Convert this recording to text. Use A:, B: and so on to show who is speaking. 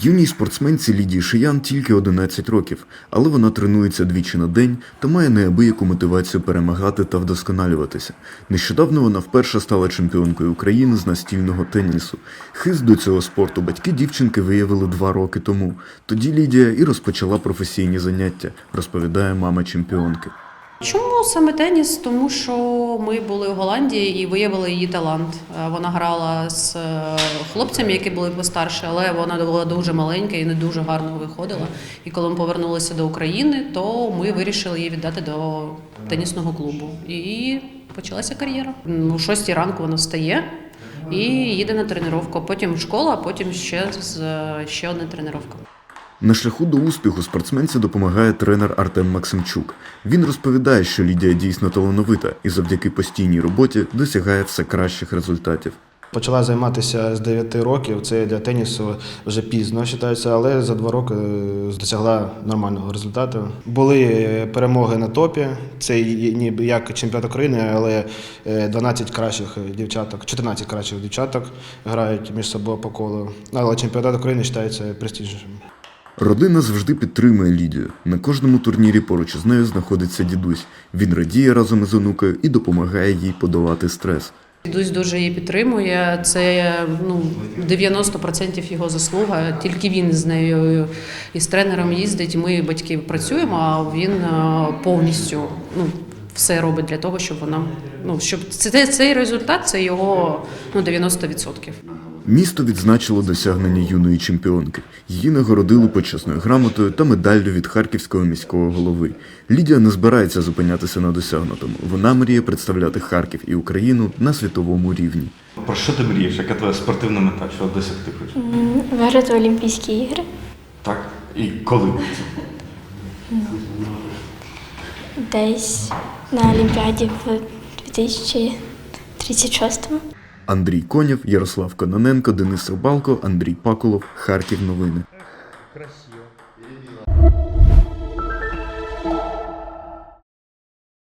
A: Юній спортсменці Лідії Шиян тільки 11 років, але вона тренується двічі на день та має неабияку мотивацію перемагати та вдосконалюватися. Нещодавно вона вперше стала чемпіонкою України з настільного тенісу. Хист до цього спорту батьки дівчинки виявили два роки тому. Тоді Лідія і розпочала професійні заняття, розповідає мама чемпіонки.
B: Чому саме теніс? Тому що ми були в Голландії і виявили її талант. Е, Вона грала з е, хлопцями, які були постарше, але вона була дуже маленька і не дуже гарно виходила. І коли ми повернулися до України, то ми вирішили її віддати до тенісного клубу. І почалася кар'єра. О 6 ранку вона встає і їде на тренування. Потім школа, а потім ще з ще одна тренування.
A: На шляху до успіху спортсменці допомагає тренер Артем Максимчук. Він розповідає, що Лідія дійсно талановита і завдяки постійній роботі досягає все кращих результатів.
C: Почала займатися з 9 років. Це для тенісу вже пізно вважається, але за два роки е, досягла нормального результату. Були е, перемоги на топі. Це ніби як чемпіонат України, але е, 12 кращих дівчаток, 14 кращих дівчаток грають між собою по колу. Але чемпіонат України вважається престижнішим.
A: Родина завжди підтримує Лідію. На кожному турнірі поруч із нею знаходиться дідусь. Він радіє разом із онукою і допомагає їй подолати стрес.
B: Дідусь дуже її підтримує. Це ну 90% його заслуга. Тільки він з нею і з тренером їздить. Ми батьки працюємо, а він е, повністю ну. Все робить для того, щоб вона ну щоб це цей результат це його ну 90%.
A: Місто відзначило досягнення юної чемпіонки. Її нагородили почесною грамотою та медаллю від харківського міського голови. Лідія не збирається зупинятися на досягнутому. Вона мріє представляти Харків і Україну на світовому рівні.
D: Про що ти мрієш? Яка твоя спортивна мета? Що досягти хочеш?
E: Виграти Олімпійські ігри
D: Так? І коли
E: десь на Олімпіаді в 2036-му.
A: Андрій Конєв, Ярослав Кононенко, Денис Рибалко, Андрій Пакулов, Харків. Новини.
F: Е,